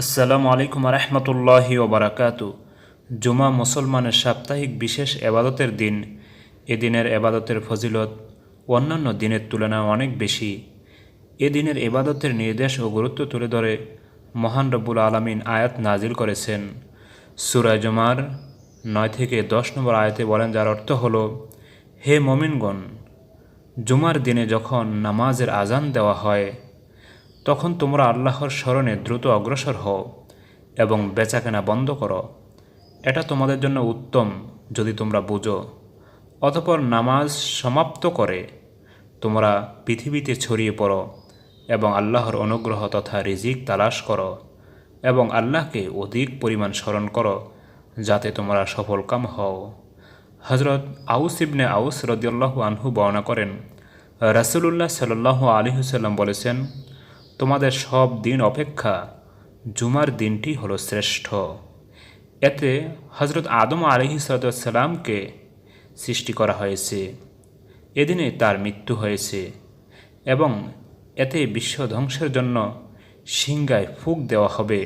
আসসালামু আলাইকুম রহমতুল্লাহি ওবরাকাত। জুমা মুসলমানের সাপ্তাহিক বিশেষ এবাদতের দিন। এ দিনের এবাদতের ফজিলত অন্যান্য দিনের তুলনায় অনেক বেশি। এ দিনের এবাদতের নির্দেশ ও গুরুত্ব তুলে ধরে মহান রব্বুল আলমিন আয়াত নাজিল করেছেন। সুরায় জুমার নয় থেকে দশ নম্বর আয়াতে বলেন, যার অর্থ হলো, হে মমিনগণ, জুমার দিনে যখন নামাজের আজান দেওয়া হয় তখন তোমরা আল্লাহর স্মরণে দ্রুত অগ্রসর হও এবং বেচাকেনা বন্ধ করো। এটা তোমাদের জন্য উত্তম যদি তোমরা বুঝো। অতপর নামাজ সমাপ্ত করে তোমরা পৃথিবীতে ছড়িয়ে পড়ো এবং আল্লাহর অনুগ্রহ তথা রিজিক তালাশ করো এবং আল্লাহকে অধিক পরিমাণ স্মরণ করো যাতে তোমরা সফলকাম হও। হজরত আউস ইবনে আউস রদিয়াল্লাহু আনহু বর্ণনা করেন, রাসুলুল্লাহ সাল্লাহ আলিহুসাল্লাম বলেছেন তোমাদের সব দিন অপেক্ষা জুমার দিনটি হলো শ্রেষ্ঠ। এতে হজরত আদম আলহি সালামকে সৃষ্টি করা হয়েছে, এদিনে তার মৃত্যু হয়েছে এবং এতে বিশ্ব ধ্বংসের জন্য সিংগায় ফুক দেওয়া হবে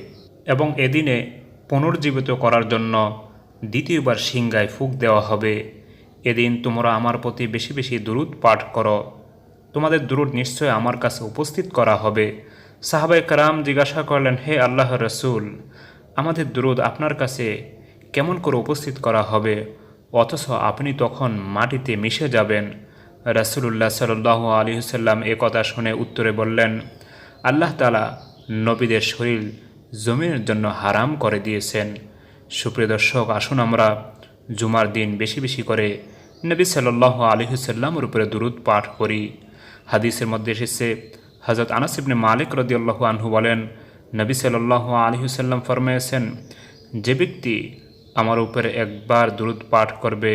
এবং এদিনে পুনর্জীবিত করার জন্য দ্বিতীয়বার সিংগায় ফুক দেওয়া হবে। এদিন তোমরা আমার প্রতি বেশি বেশি দুরুদ পাঠ করো। তোমাদের দুরুদ নিশ্চয় আমার কাছে উপস্থিত করা হবে। সাহাবাই কারাম জিজ্ঞাসা করলেন, হে আল্লাহ রসুল, আমাদের দুরুদ আপনার কাছে কেমন করে উপস্থিত করা হবে? অথচ আপনি তখন মাটিতে মিশে যাবেন। রসুল্লাহ সাল্লাহ আলিহসাল্লাম এ কথা শুনে উত্তরে বললেন, আল্লাহ তালা নবীদের শরীর জমিনের জন্য হারাম করে দিয়েছেন। সুপ্রিয় দর্শক, আসুন আমরা জুমার দিন বেশি বেশি করে নবী সাল্লাহ আলিহসাল্লামের উপরে দুরুদ পাঠ করি। হাদিসের মধ্যে এসেছে হজরত আনাস ইবনে মালিক রদিয়াল্লাহু আনহু বলেন, নবী সাল্লাহ আলহিহুসাল্লাম ফরমাইয়েছেন যে ব্যক্তি আমার উপরে একবার দুরুদ পাঠ করবে,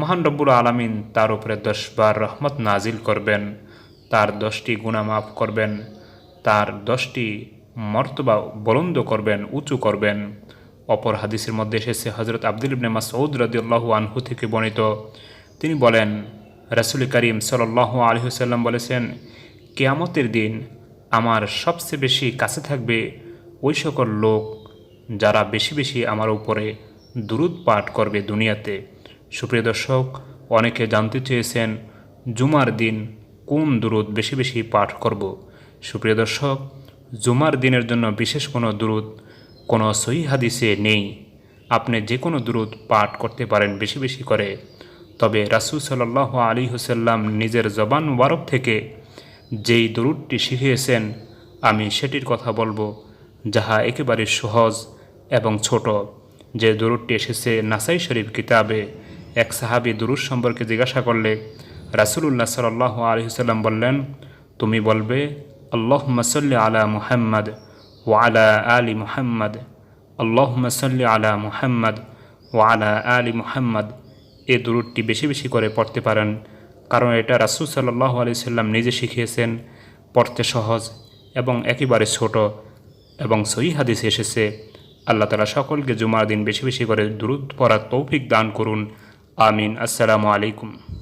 মহান রব্বুল আলমিন তার উপরে দশবার রহমত নাজিল করবেন, তার দশটি গুণা মাফ করবেন, তার দশটি মর্তবা বলন্দ করবেন, উঁচু করবেন। অপর হাদিসের মধ্যে এসেছে হজরত আব্দুল ইবনে মাসউদ রদিউল্লাহু আনহু থেকে বর্ণিত, তিনি বলেন রাসুল করিম সাল্লাহ আলহিহসাল্লাম বলেছেন, কেয়ামতের দিন আমার সবচেয়ে বেশি কাছে থাকবে ওই সকল লোক যারা বেশি বেশি আমার উপরে দুরুদ পাঠ করবে দুনিয়াতে। সুপ্রিয় দর্শক, অনেকে জানতে চেয়েছেন, জুমার দিন কোন দুরুদ বেশি বেশি পাঠ করব? সুপ্রিয় দর্শক, জুমার দিনের জন্য বিশেষ কোনো দুরুদ, কোনো সহি হাদিসে নেই। আপনি যে কোনো দুরুদ পাঠ করতে পারেন বেশি বেশি করে। তবে রাসুল সাল্লাহ আলী হুসাল্লাম নিজের জবান মুবারক থেকে যেই দরুদটি শিখিয়েছেন, আমি সেটির কথা বলব, যাহা একেবারে সহজ এবং ছোট। যে দরুদটি এসেছে নাসাই শরীফ কিতাবে, এক সাহাবি দুরুদ সম্পর্কে জিজ্ঞাসা করলে, রাসুলুল্লাহ সাল্লাহ আলহিসাল্লাম বললেন, তুমি বলবে আল্লাহ মসল্লি আলা মুহাম্মদ ওয়ালা আলী মুহাম্মদ আল্লাহ মসল্লি আলা মুহাম্মদ ওয়ালা আলী মুহাম্মদ এ দুরুদটি বেশি বেশি করে পড়তে পারেন, কারণ এটা রাসুল সাল্লাহ আলি সাল্লাম নিজে শিখিয়েছেন, পড়তে সহজ এবং একেবারে ছোট এবং সহি হাদিস এসেছে, আল্লাহ তালা সকলকে জুমার দিন বেশি বেশি করে দূরত পড়ার তৌফিক দান করুন। আমিন। আসসালামু আলাইকুম।